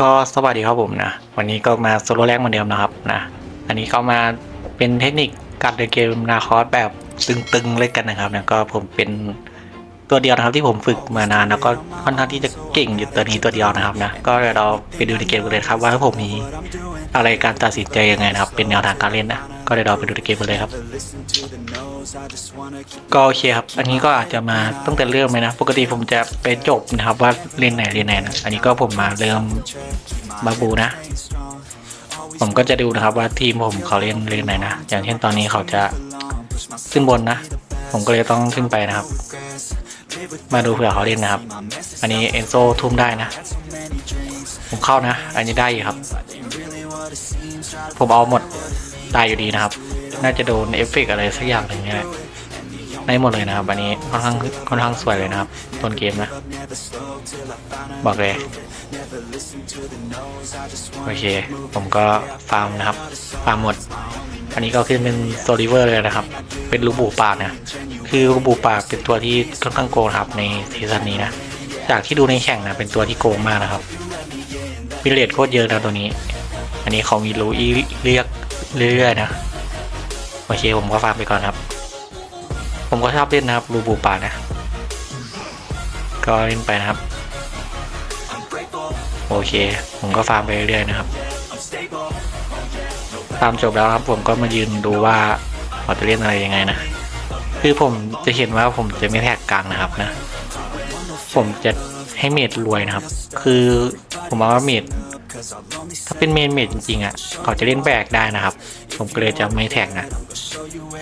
ก็สวัสดีครับผมนะ วันนี้ก็มาโซโล่แรกเหมือนเดิมนะครับนะ อันนี้ก็มาเป็นเทคนิคการเล่นเกมนาคอสแบบตึงๆเลยกันนะครับนะก็ผมเป็นตัวเดียวนะครับที่ผมฝึกมานานแล้วก็ค่อนข้างที่จะเก่งอยู่ตัวนี้ตัวเดียวนะครับนะก็เราไปดูในเกมกันเลยครับว่าผมมีอะไรการตัดสินใจยังไงนะครับ เป็นแนวทางการเล่นนะ ก็เดี๋ยวเราไปดูเกมกันเลยครับ ก็โอเคครับ อันนี้ก็อาจจะมาตั้งแต่เริ่มเลยนะ ปกติผมจะไปจบนะครับว่าเล่นไหนเล่นไหนนะ อันนี้ก็ผมมาเริ่มบาบูนะ ผมก็จะดูนะครับว่าทีมผมเขาเล่นเล่นไหนนะ อย่างเช่นตอนนี้เขาจะขึ้นบนนะ ผมก็เลยต้องขึ้นไปนะครับ มาดูเผื่อเขาเล่นนะครับ อันนี้เอนโซทุ่มได้นะ ผมเข้านะ อันนี้ได้อยู่ครับ ผมเอาหมด ตายอยู่ดีนะครับ น่าจะโดนเอฟเฟกอะไรสักอย่างหนึ่งนี่แหละได้หมดเลยนะครับ อันนี้ค่อนข้างค่อนข้างสวยเลยนะครับต้นเกมนะ บอกเลย โอเค ผมก็ฟาร์มนะครับ ฟาร์มหมด อันนี้ก็ขึ้นเป็นโซลิเวอร์เลยนะครับ เป็นลูกบูปากนะคือลูกบูปากเป็นตัวที่ค่อนข้างโกงครับในซีซั่นนี้นะ จากที่ดูในแข่งนะ เป็นตัวที่โกงมากนะครับวิเลตโคตรเยอะนะตัวนี้ อันนี้เขามีรูอีเรียก เรื่อยๆนะโอเคผมก็ฟาร์มไปก่อนครับ ผมก็ชอบเล่นนะครับรูบูป่านะ ก็เล่นไปนะครับ โอเค ผมก็ฟาร์มไปเรื่อยๆนะครับฟาร์มจบแล้วครับ ผมก็มายืนดูว่าเขาจะเล่นอะไรยังไงนะคือผมจะเห็นว่าผมจะไม่แท็กกลางนะครับนะ ผมจะให้เมดรวยนะครับ คือผมมองว่าเมด ถ้าเป็นเมนเมดจริงๆอะเขาจะเล่นแบกได้นะครับ ผมก็เลยจะไม่แท็กนะ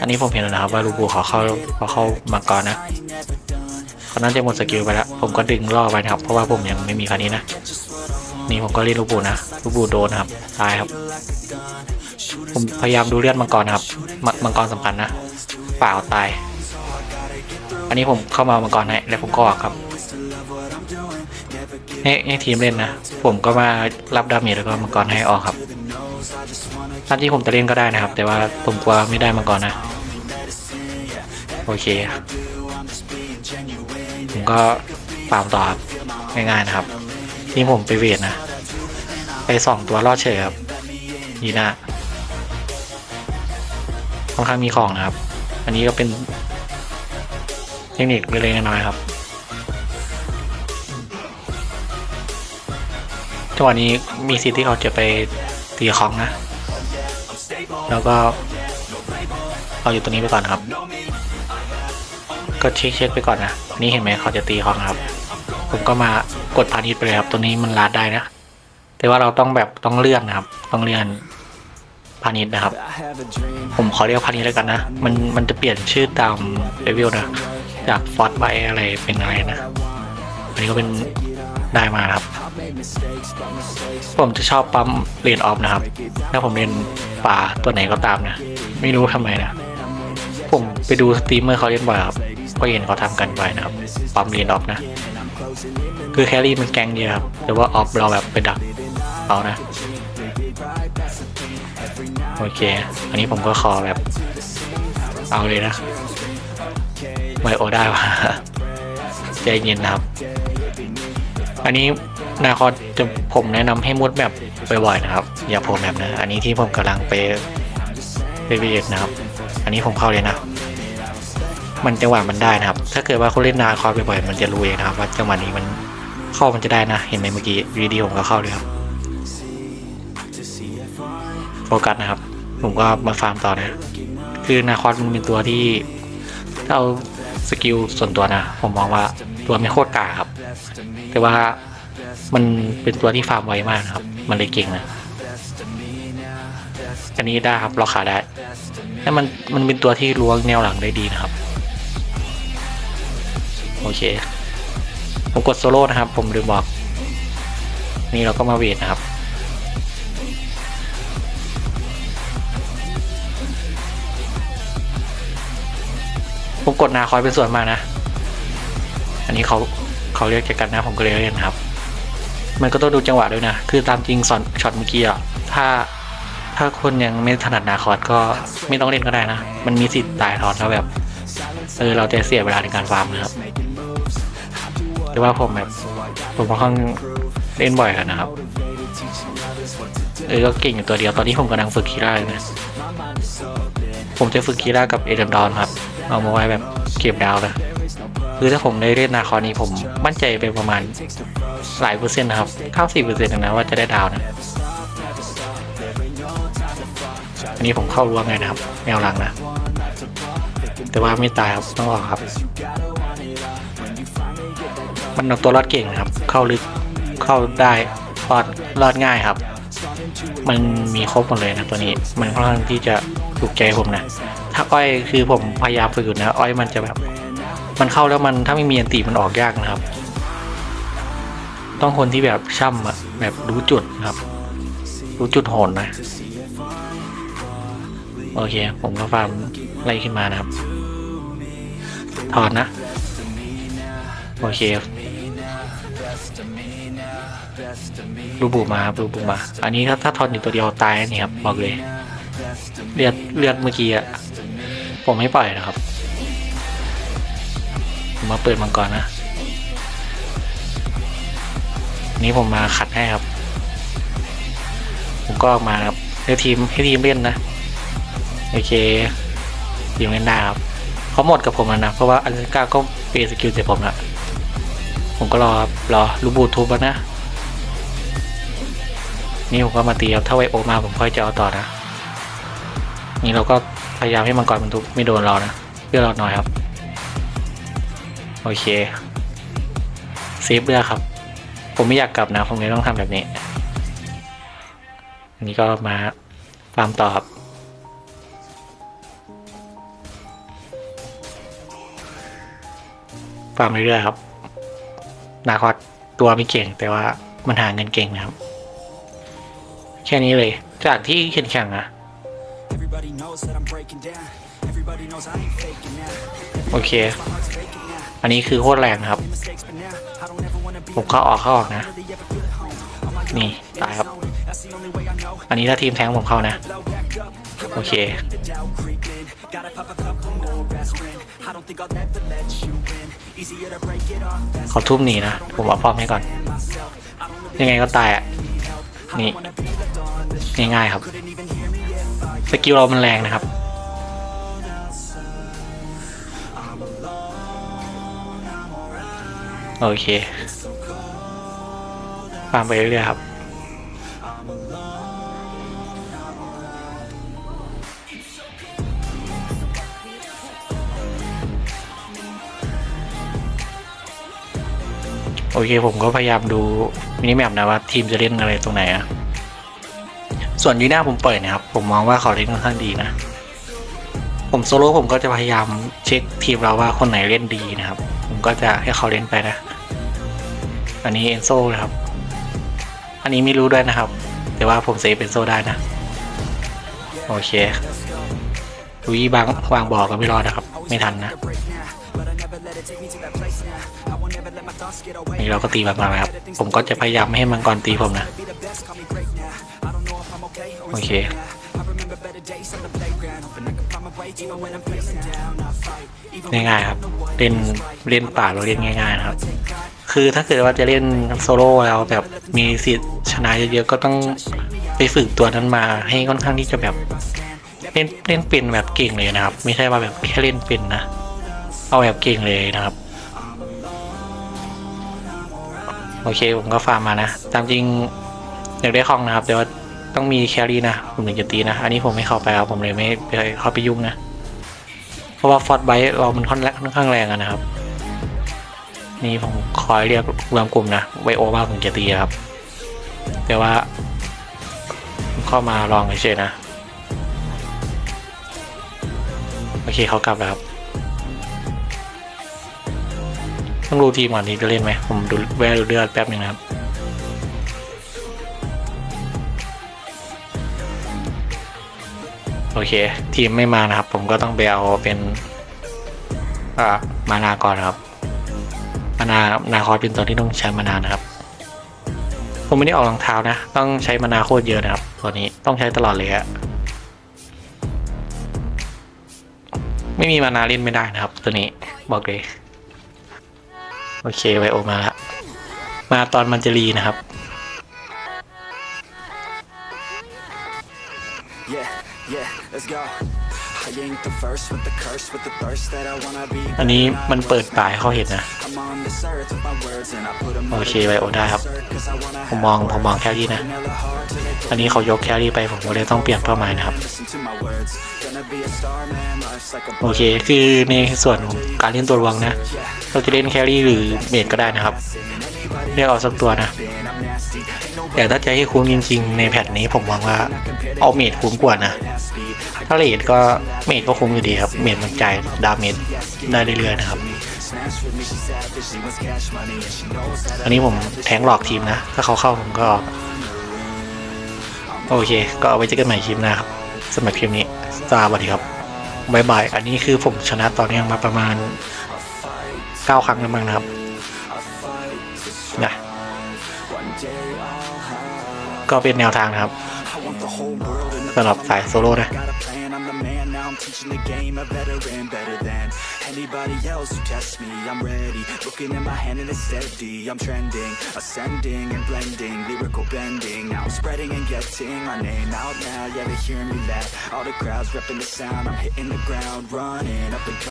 อันนี้ผมเห็นแล้วนะครับว่าลูบูเขาเข้าเขาเข้ามาก่อนนะเขาน่าจะหมดสกิลไปแล้ว ผมก็ดึงล่อไปนะครับ เพราะว่าผมยังไม่มีคันนี้นะ นี่ผมก็เล่นลูบูนะลูบูโดนนะครับ ตายครับ ผมพยายามดูเลือดมังกรนะครับมมังกรสำคัญนะเปล่าตาย อันนี้ผมเข้ามามังกรให้แล้วผมก็ออกครับ ให้ให้ทีมเล่นนะ ผมก็มารับดาเมจแล้วก็มังกรให้ออกครับตามที่ผมจะเล่นก็ได้นะครับ แต่ว่าผมกลัวไม่ได้มังกรนะ โอเค ผมก็ฟาร์มต่อครับง่ายๆนะครับที่ผมไปเวทนะ ไปสองตัวรอดเฉยครับดีนะค่อนข้างมีของนะครับ อันนี้ก็เป็นเทคนิคเล็กๆน้อยๆครับ จังหวะนี้มีสิทธิ์ที่เขาจะไปตีของนะ แล้วก็เอาอยู่ตรงนี้ไปก่อนครับ ก็เช็คเช็คไปก่อนนะ นี่เห็นไหมเขาจะตีของครับ ผมก็มากดพาณิชย์ไปเลยครับ ตัวนี้มันลาดได้นะ แต่ว่าเราต้องแบบต้องเลื่อนนะครับ ต้องเลื่อนพาณิชย์นะครับ ผมขอเรียกพาณิชย์แล้วกันนะ มันมันจะเปลี่ยนชื่อตามเลเวลนะ จากฟอสไบอะไรเป็นอะไรนะ อันนี้ก็เป็นได้มาครับ ผมจะชอบปั๊มเลนออฟนะครับ ถ้าผมเล่นป่าตัวไหนก็ตามนะ ไม่รู้ทำไมนะ ผมไปดูสตรีมเมอร์เขาเล่นบ่อยครับก็เห็นเขาทำกันบ่อยนะครับ ปั๊มเลนออฟนะ คือแครี่มันแกงเดียวครับแต่ว่าออฟเราแบบไปดักเอานะ โอเค อันนี้ผมก็ขอแบบ เอาเลยนะไวโอได้ว่ะใจเย็นนะครับ อันนี้ นาคอจะผมแนะนำให้มุดแบบบ่อยๆนะครับ อย่าโผล่แบบนะ อันนี้ที่ผมกำลังไปไปเวียดนะครับ อันนี้ผมเข้าเลยนะ มันจังหวะมันได้นะครับ ถ้าเกิดว่าคุณเล่นนาคอบ่อยๆมันจะรู้เองนะครับ ว่าจังหวะนี้มันเข้ามันจะได้นะ เห็นไหมเมื่อกี้วีดีผมก็เข้าเลยครับโฟกัสนะครับ ผมก็มาฟาร์มต่อนะคือนาคอสมันเป็นตัวที่ถ้าเอาสกิลส่วนตัวนะ ผมมองว่าตัวไม่โคตรกาครับ แต่ว่า มันเป็นตัวที่ฟาร์มไวมากครับ มันเลยเก่งนะอันนี้ได้ครับเราขาได้แต่มันมันเป็นตัวที่ล้วงแนวหลังได้ดีนะครับ โอเค ผมกดโซโล่นะครับ ผมลืมบอก นี่เราก็มาเวทนะครับผมกดนาคอยเป็นส่วนมากนะ อันนี้เขาเขาเรียกจากกันนะผมก็เลยเล่นนะครับ มันก็ต้องดูจังหวะด้วยนะ คือตามจริงสอนช็อตเมื่อกี้อะถ้าถ้าคนยังไม่ถนัดนาคอร์ดก็ไม่ต้องเล่นก็ได้นะ มันมีสิทธิ์ตายทอนแล้วแบบเออเราจะเสียเวลาในการฟาร์มนะครับแต่ว่าผมแบบผมค่อนข้างเล่นบ่อยกันนะครับ เออก็เก่งอยู่ตัวเดียวตอนนี้ผมกำลังฝึกคีร่าเลยนะ ผมจะฝึกคีร่ากับเอเดนดอนครับ เอามาไว้แบบเก็บดาวนะคือถ้าผมได้เล่นนาคอนี้ผมมั่นใจไปประมาณ หลายเปอร์เซ็นต์นะครับเก้าสิบเปอร์เซ็นต์นะว่าจะได้ดาวนะอันนี้ผมเข้ารั้วไงนะครับแนวหลังนะ แต่ว่าไม่ตายครับต้องออกครับ มันเอาตัวรอดเก่งนะครับ เข้าลึกเข้าได้รอดรอดง่ายครับ มันมีครบหมดเลยนะตัวนี้ มันค่อนข้างที่จะถูกใจผมนะ ถ้าอ้อยคือผมพยายามฝึกอยู่นะ อ้อยมันจะแบบ มันเข้าแล้วมันถ้าไม่มีอันติมันออกยากนะครับ ต้องคนที่แบบช่ำอะแบบรู้จุดครับ รู้จุดโหนนะ โอเค ผมก็ฟาร์มไล่ขึ้นมานะครับ ถอนนะ โอเครูบูมาครับรูบูมา อันนี้ถ้าถ้าทอนอยู่ตัวเดียวตายนี่ครับบอกเลย เลือดเลือดเมื่อกี้อะผมไม่ปล่อยนะครับ ผมมาเปิดมังกรนะ นี้ผมมาขัดให้ครับ ผมก็ออกมาครับให้ทีมให้ทีมเล่นนะ โอเคทีมเล่นได้ครับเขาหมดกับผมแล้วนะ เพราะว่าอันก้าก็เปย์สกิลเสร็จผมละผมก็รอครับรอรูบูทูบแล้วนะ นี่ผมก็มาตีครับถ้าไวโอมาผมค่อยจะเอาต่อนะ นี่เราก็พยายามให้มังกรมันทุบไม่โดนเรานะเพื่อเราหน่อยครับ โอเคเซฟเรือครับ ผมไม่อยากกลับนะ ผมเลยต้องทำแบบนี้ อันนี้ก็มาฟาร์มต่อครับฟาร์มเรื่อยๆครับ นาคอสตัวไม่เก่งแต่ว่ามันหาเงินเก่งนะครับ แค่นี้เลย จากที่แข่งแข่งๆอะ Everybody knows that I'm breaking down. Everybody knows I ain't faking now. โอเค อันนี้คือโคตรแรงนะครับ ผมเข้าออกเข้าออกนะ นี่ ตายครับ อันนี้ถ้าทีมแทงผมเข้านะ โอเค เขาทุบหนีนะ ผมเอาป้อมให้ก่อน ยังไงก็ตายอะ นี่ ง่ายๆครับ สกิลเรามันแรงนะครับโอเค ฟาร์มไปเรื่อยๆครับโอเคผมก็พยายามดูมินิแมปนะว่าทีมจะเล่นอะไรตรงไหนอะส่วนยีน่าผมปล่อยนะครับ ผมมองว่าเขาเล่นค่อนข้างดีนะ ผมโซโล่ผมก็จะพยายามเช็คทีมเราว่าคนไหนเล่นดีนะครับ ผมก็จะให้เขาเล่นไปนะ อันนี้เอนโซนะครับ อันนี้ไม่รู้ด้วยนะครับ แต่ว่าผมเซฟเป็นโซได้นะ โอเคลุยบางวางบอกก็ไม่รอดนะครับ ไม่ทันนะนี่เราก็ตีมังกรครับ ผมก็จะพยายามไม่ให้มังกรตีผมนะ โอเคง่ายๆครับ เล่นเล่นป่าเราเล่นง่ายๆนะครับ คือถ้าเกิดว่าจะเล่นโซโล่แล้วแบบมีสิทธิ์ชนะเยอะๆก็ต้องไปฝึกตัวนั้นมาให้ค่อนข้างที่จะแบบเล่นเล่นเป็นแบบเก่งเลยนะครับ ไม่ใช่ว่าแบบแค่เล่นเป็นนะ เอาแบบเก่งเลยนะครับ โอเคผมก็ฟาร์มมานะ ตามจริงอยากได้คลองนะครับ แต่ว่าต้องมีแครี่นะผมถึงจะตีนะ อันนี้ผมไม่เข้าไปครับผมเลยไม่ไปเข้าไปยุ่งนะ เพราะว่าฟอร์ดไบต์เรามันค่อนแรงค่อนข้างแรงนะครับ นี่ผมคอยเรียกรวมกลุ่มนะไวโอบ้างผมจะตีครับแต่ว่า เข้ามาลองเฉยนะ โอเคเขากลับแล้วครับ ต้องดูทีมก่อนนี้จะเล่นไหม ผมดูแวะดูเลือดแป๊บหนึงนะครับโอเค ทีมไม่มานะครับ ผมก็ต้องไปเอาเป็น อ่า มานาก่อนครับานานาคอยเป็นตัวที่ต้องใช้มานานนะครับ ผมไม่ได้ออกรองเท้านะ ต้องใช้มานาโคตรเยอะนะครับ ตัวนี้ต้องใช้ตลอดเลยฮะไม่มีมานาเล่นไม่ได้นะครับ ตัวนี้บอกเลย โอเคไวโอมาละมาตอนมันจะรีนะครับ Yeah, yeah, let's go. I ain't the first with the curse, with the thirst that I wanna be. อันนี้มันเปิดปลายเขาเห็นนะ I'm on this earth with my words and I put 'em โอเคไบโอได้ครับ cause I wanna ผมมองผมมองแครี่นะ hella hard till they อันนี้เขายกแครี่ไปผมก็เลยต้องเปลี่ยนเป้าหมายนะครับ listen to my words. Gonna be a star, man. Life's like a โอเคคือในส่วนของการเล่นตัวรวงนะ เราจะเล่นแครี่หรือเมดก็ได้นะครับเลือกเอาสักตัวนะ I'm nasty. Ain't no แต่ถ้าจะให้คุ้มจริงๆในแพทนี้ผมมองว่าเอาเมดคุ้มกว่านะ speed. ถ้าเลดก็เมดก็คุ้มอยู่ดีครับ เมดมันจ่ายดาเมจได้เรื่อยๆนะครับ อันนี้ผมแทงหลอกทีมนะ ถ้าเขาเข้าผมก็ โอเค ก็เอาไว้เจอกันใหม่คลิปหน้าครับสำหรับคลิปนี้สวัสดีครับบายบาย อันนี้คือผมชนะตอเนื่องมาประมาณ 9 ครั้งแล้วมั้งนะครับนะก็เป็นแนวทางนะครับ I want the whole world in the สำหรับสายโซโล่นะ Got a plan, I'm the man. Now I'm teaching the game a veteran, better than anybody else who tests me. I'm ready. Looking at my hand and it's steady. I'm trending, ascending and blending, lyrical bending. Now I'm spreading and getting my name out now. Yeah, they hearing me laugh. All the crowds repping the sound. I'm hitting the ground, running up and